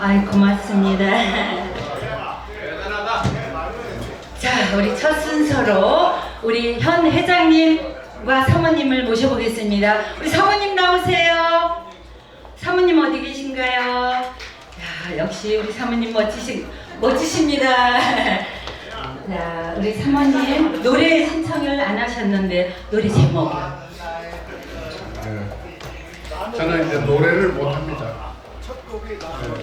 아이 고맙습니다. 자, 우리 첫 순서로 우리 현 회장님과 사모님을 모셔보겠습니다. 우리 사모님 나오세요. 사모님 어디 계신가요? 야, 역시 우리 사모님 멋지시, 멋지십니다. 자, 우리 사모님 노래 신청을 안 하셨는데 노래 제목이요. 네. 저는 이제 노래를 못 합니다.